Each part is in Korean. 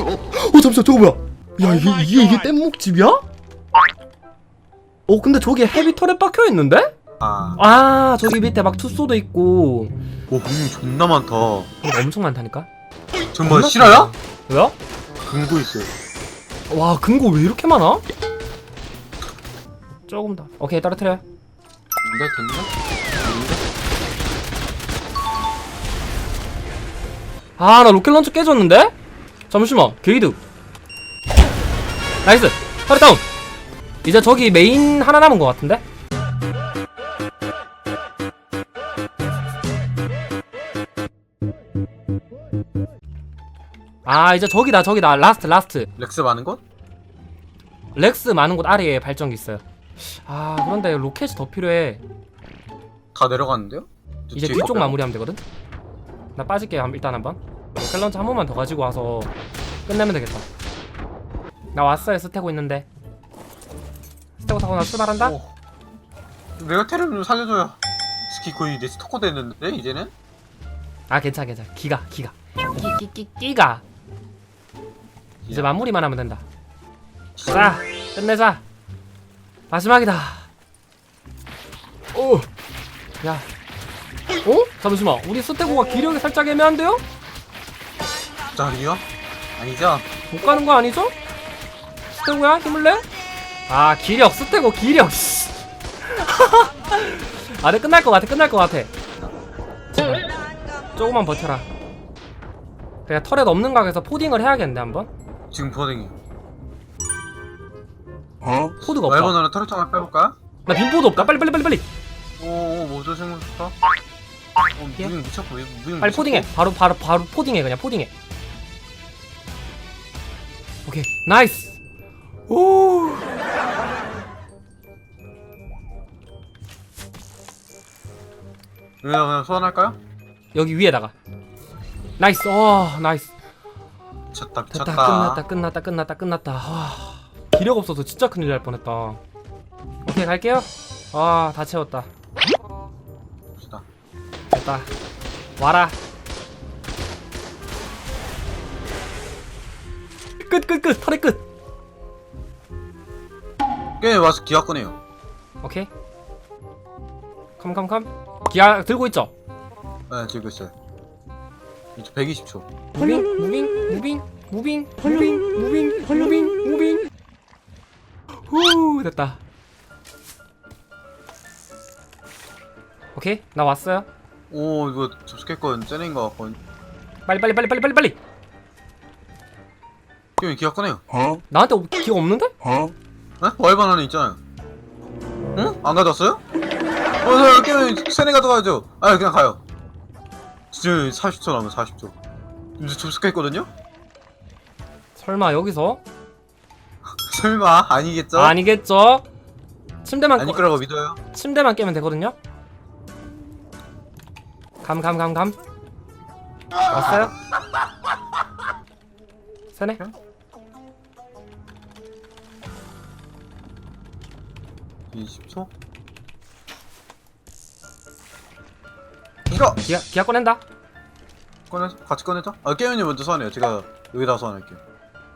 어 잠시만 저거 뭐야 야 이게 이게 이게 뗏목집이야? 어 근데 저기 헤비 터렛 박혀 있는데? 아, 아 저기 밑에 막 투소도 있고 오 분명 존나 많다. 이거 엄청 많다니까 정말 실화야? 왜요? 금고 있어요. 와 금고 왜 이렇게 많아? 조금 더 오케이 떨어뜨려 근데 됐나? 아닌데? 아나 로켓 런처 깨졌는데? 잠시만 게이드 나이스 터렛 다운 이제 저기 메인 하나 남은 것 같은데? 아 이제 저기다 저기다 라스트 라스트 렉스 많은 곳? 렉스 많은 곳 아래에 발전기 있어요 아 그런데 로켓이 더 필요해 다 내려갔는데요? 저 이제 뒤쪽. 마무리하면 되거든? 나 빠질게 한- 일단 한번 런처 한 번만 더 가지고 와서 끝내면 되겠다 나 왔어요 스테고 있는데 스테고 타고 나 출발한다? 오. 내가 테를 좀 살려줘요. 스키 거의 내 스토커 됐는데 이제는? 아 괜찮아 괜찮아 기가 기가 끼끼끼 끼가 이제 마무리만 하면 된다 자 끝내자 마지막이다 오야 어? 잠시만 우리 스테고가 기력이 살짝 애매한데요? 짤이요? 아니죠? 못 가는 거 아니죠? 스테고야 힘을 내? 아 기력 스테고 기력 씨. 아 근데 끝날 것 같아 끝날 것 같아 제발 조금만 버텨라 그냥 털에 없는 각에서 포딩을 해야겠네 한번 지금 보딩이. 포드가 없다 앨범으로 터렛 하나 빼볼까? 나 빈포도 없다 빨리 빨리 빨리 빨리 오오 모두 생각 좋다. 어 예? 무빙 미쳤고 무빙 빨리 미쳤고. 포딩해 바로 바로 바로 포딩해 그냥 포딩해 오케이. 나이스. 오. 그냥 그냥 소환할까요? 여기 위에다가. 나이스. 어 나이스. 미쳤다 됐다 미쳤다. 끝났다 끝났다 끝났다 끝났다. 와, 기력 없어서 진짜 큰일 날 뻔했다. 오케이 갈게요. 아다 채웠다. 봅시다. 됐다. 와라 끝, 끝, 끝. 털의 끝. 게임 와서 기아 꺼내요. 오케이. 컴컴컴. 기아 들고 있죠? 네, 들고 있어요. 120초. 무빙, 무빙, 무빙, 무빙, 무빙, 무빙, 무빙, 무빙. 후, 됐다. 오케이, 나 왔어요. 오, 이거 접속했건 쟤네인 것 같건. 빨리, 빨리, 빨리, 빨리, 빨리, 빨리. 게임 기아 꺼내요. 나한테 오- 기억 없는데? 네? 와이번 안에 있잖아요. 응? 안 가져왔어요? 어, 저 게임 세네 가져가야죠. 아, 그냥 가요. 진짜 40초 남은 40초. 이제 접속했거든요? 설마 여기서? 설마 아니겠죠? 아니겠죠? 침대만 아닐 꺼- 거라고 믿어요. 침대만 깨면 되거든요. 감 감 감 감. 왔어요? 세네. 20초. 이거 기아 기아 꺼낸다. 꺼내서 같이 꺼내자. 아, 게임님 먼저 소환해요. 제가 여기다 소환할게요.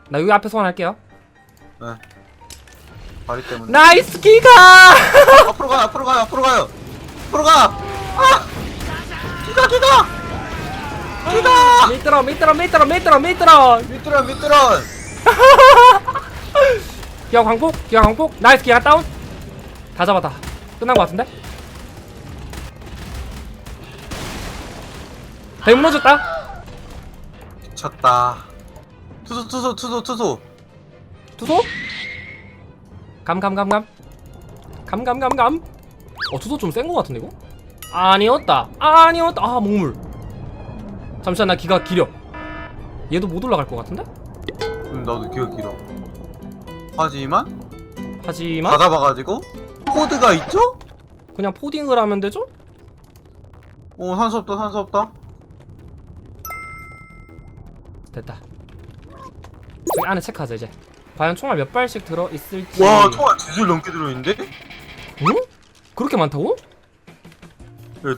나 여기 앞에 소환할게요. 네. 발이 때문에. 나이스 기가. 앞으로 가요. 앞으로 가요. 앞으로 가요. 앞으로 가. 아! 기가 기가. 기가. 밑들어 밑들어 밑들어 밑들어 밑들어. 미끄러 미끄러. 기아 광폭 기아 광폭 나이스 기아 다운. 다 잡았다. 끝난 것 같은데? 대 무너졌다. 미쳤다. 투소 투소 투소 투소. 투소? 감감감감 감감감감 어 투소 좀센거 같은데 이거? 아니었다 아니었다 아 목물 잠시만 나 기가 기려 얘도 못 올라갈 것 같은데? 음, 나도 기가 길어. 하지만 하지만 다 잡아가지고 코드가 있죠? 그냥 포딩을 하면 되죠? 오 산소 없다 산소 없다. 됐다 저기 안에 체크하자 이제 과연 총알 몇 발씩 들어 있을지 와 총알 두줄 넘게 들어있는데? 응? 그렇게 많다고?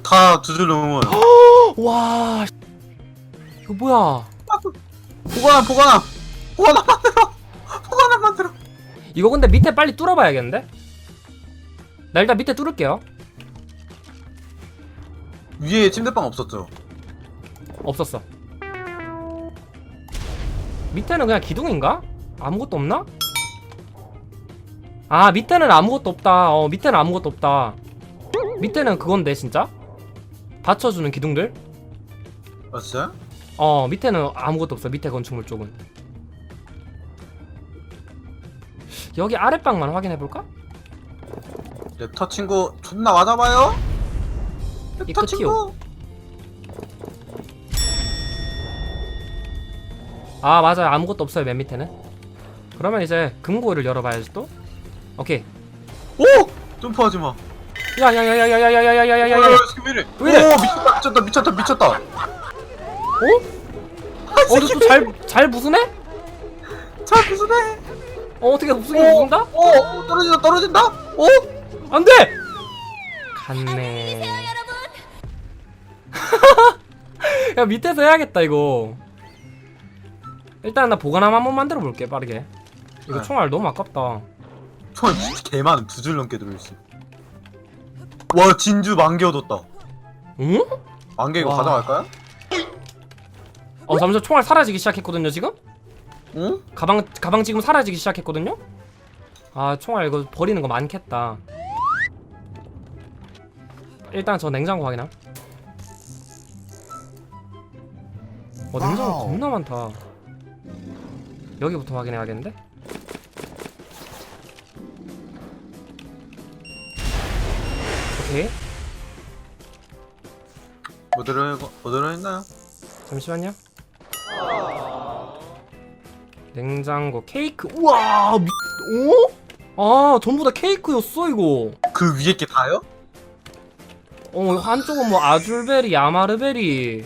다두 줄 넘으면 와 이거 뭐야 보관함 보관함 보관함 만들어 보관함 만들어 이거 근데 밑에 빨리 뚫어봐야겠는데? 나 일단 밑에 뚫을게요 위에 침대방 없었죠 없었어 밑에는 그냥 기둥인가? 아무것도 없나? 아 밑에는 아무것도 없다 어 밑에는 아무것도 없다 밑에는 그건데 진짜? 받쳐주는 기둥들? 아 진짜요? 어 밑에는 아무것도 없어 밑에 건축물 쪽은 여기 아랫방만 확인해볼까? 랩터 친구 존나 이 랩터. 친구 아 맞아요 아무것도 없어요 맨 밑에는 그러면 이제 금고를 열어봐야지 또 오케이 오! 점프하지마 야야야야야야야야야야야야 어, 왜 이래? 오 미쳤다 미쳤다 미쳤다 미쳤다 어? 어, 너또잘잘 부수네? 자 무슨해 어, 어떻게 부수긴 부순다? 오! 오! 떨어진다 떨어진다 오! 안 돼! 갔네. 야, 밑에서 해야겠다, 이거. 일단 나 보관함 한번 만들어 볼게, 빠르게. 이거 네. 총알 너무 아깝다. 총알 개많은 두 줄 넘게 들어있어 와 진주 만개 얻었다 응? 만개 이거 와. 가져갈까요? 어, 잠시만 총알 사라지기 시작했거든요, 지금? 응? 가방, 가방 지금 사라지기 시작했거든요? 아, 총알 이거 버리는 거 많겠다. 일단 저 냉장고 확인함. 어, 냉장고 와우. 겁나 많다. 여기부터 확인해야겠는데? 오케이. 뭐 들어 뭐 들어있나요? 잠시만요. 냉장고 케이크. 우와, 미, 오? 아, 전부 다 케이크였어 이거. 그 위에 게 다요? 어, 한쪽은 뭐 아줄베리, 야마르베리,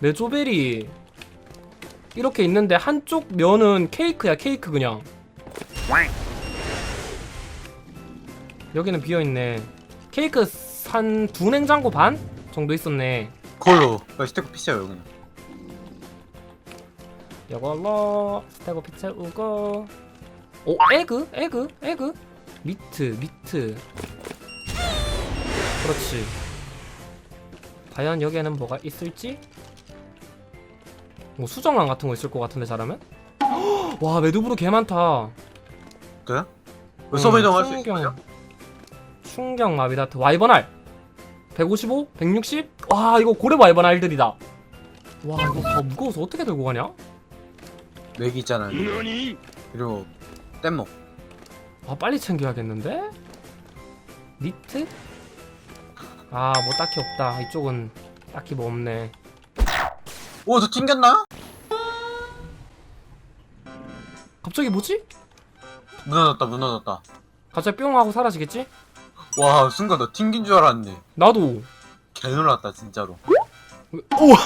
메조베리 이렇게 있는데 한쪽 면은 케이크야 케이크 그냥. 여기는 비어 있네. 케이크 한 두 냉장고 반 정도 있었네. 그걸로 스테이크 피시야 여기는. 이걸로 스테고 피 채우고. 오 에그? 에그? 에그? 미트 미트. 그렇지 과연 여기에는 뭐가 있을지 뭐 수정란 같은 거 있을 것 같은데 잘하면 와 매듭으로 개 많다 그래? 음, 그 서베이정 할 수. 있어요? 충경 마비다트 와이번알 155 160 와 이거 고래 와이번알들이다 와 이거 다 무거워서 어떻게 들고 가냐 맥이 있잖아요 그리고 뗏목 아 빨리 챙겨야겠는데? 니트? 아 뭐 딱히 없다 이쪽은 딱히 뭐 없네 오 저 튕겼나요? 갑자기 뭐지? 무너졌다 무너졌다 갑자기 뿅 하고 사라지겠지? 와 순간 너 튕긴 줄 알았네 나도 개 놀랐다 진짜로 오!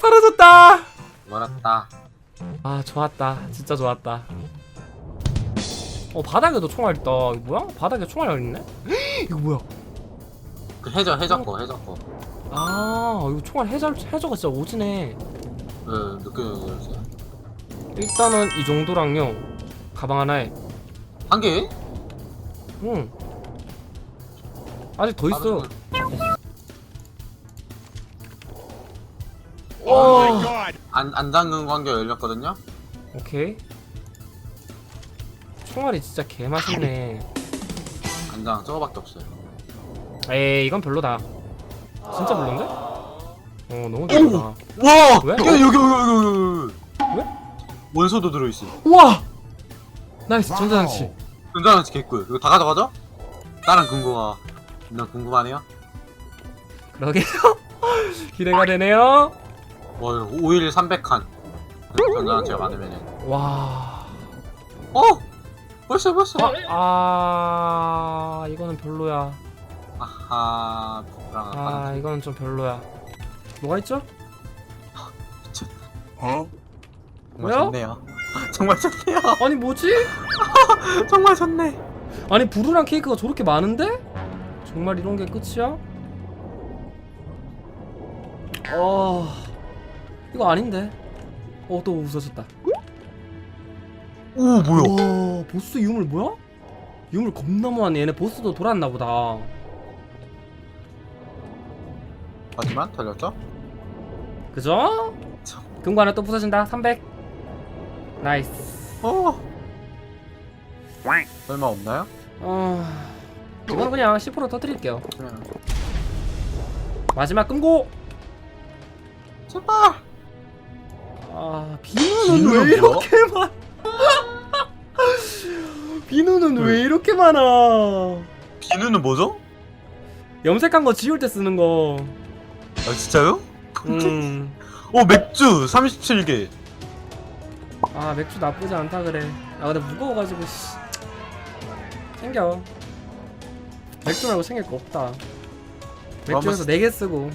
사라졌다 말았다 아 좋았다 진짜 좋았다 어 바닥에도 총알 있다 이거 뭐야? 바닥에 총알 있네? 이거 뭐야? 그 해저 해저 거 해저 거. 아 이거 총알 해저, 해저가 진짜 오지네. 그 느껴졌어요? 일단은 이 정도랑요. 가방 하나에. 한 개? 응. 아직 더 있어. 와. 안, 안 잠근 관계 열렸거든요? 오케이. 총알이 진짜 개 맛있네. 안장 저거밖에 없어요 에이 이건 별로다. 진짜 별론데? 어 너무 별로다. 와! 왜? 야 여기 여기 여기 여기 여기 왜? 원소도 들어있어. 우와! 나이스 전자장치. 전자장치 개꿀. 이거 다 가져가죠? 다른 금고가 나 궁금하네요? 그러게요. 기대가 되네요. 와 이거 오일 300칸 전자장치가 많으면은. 와. 어! 벌써 벌써. 아, 아 이거는 별로야 아하 부랑 아 이거는 좀 별로야 뭐가 있죠? 정말 왜요? 좋네요 정말 좋네요 아니 뭐지? 정말 좋네 아니 부르랑 케이크가 저렇게 많은데? 정말 이런 게 끝이야? 어 이거 아닌데 어 또 웃어졌다 오 뭐야? 와 보스 유물 뭐야? 유물 겁나 많네 얘네 보스도 돌았나 보다 하지만 털렸죠? 그죠? 참. 금고 하나 또 부서진다 300 나이스 어. 얼마 없나요? 어... 이건 그냥 10% 터뜨릴게요 마지막 금고 제발. 아 비누는 왜 뭐야? 이렇게 많아 비누는 왜 이렇게 많아 비누는 뭐죠? 염색한 거 지울 때 쓰는 거 아 진짜요? 음. 오 맥주 37개. 아 맥주 나쁘지 않다 그래 아 근데 무거워가지고 씨. 챙겨 맥주 말고 챙길 거 없다 맥주에서 한번 4개 쓰고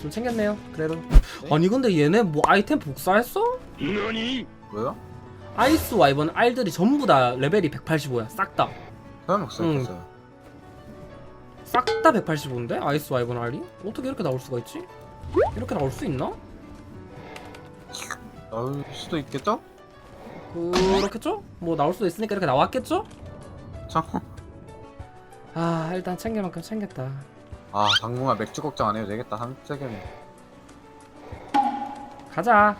좀 챙겼네요 그래도 아니 근데 얘네 뭐 아이템 복사했어? 뭐요? 아이스 와이번 알들이 전부 다 레벨이 185야 싹 다 사람 없어요. 응. 싹 다 185인데? 아이스 와이번 알이? 어떻게 이렇게 나올 수가 있지? 이렇게 나올 수 있나? 나올 수도 있겠죠? 그렇겠죠? 뭐 나올 수도 있으니까 이렇게 나왔겠죠? 참. 아 일단 챙길 만큼 챙겼다 아 당분간 맥주 걱정 안 해도 되겠다. 한 세개는. 가자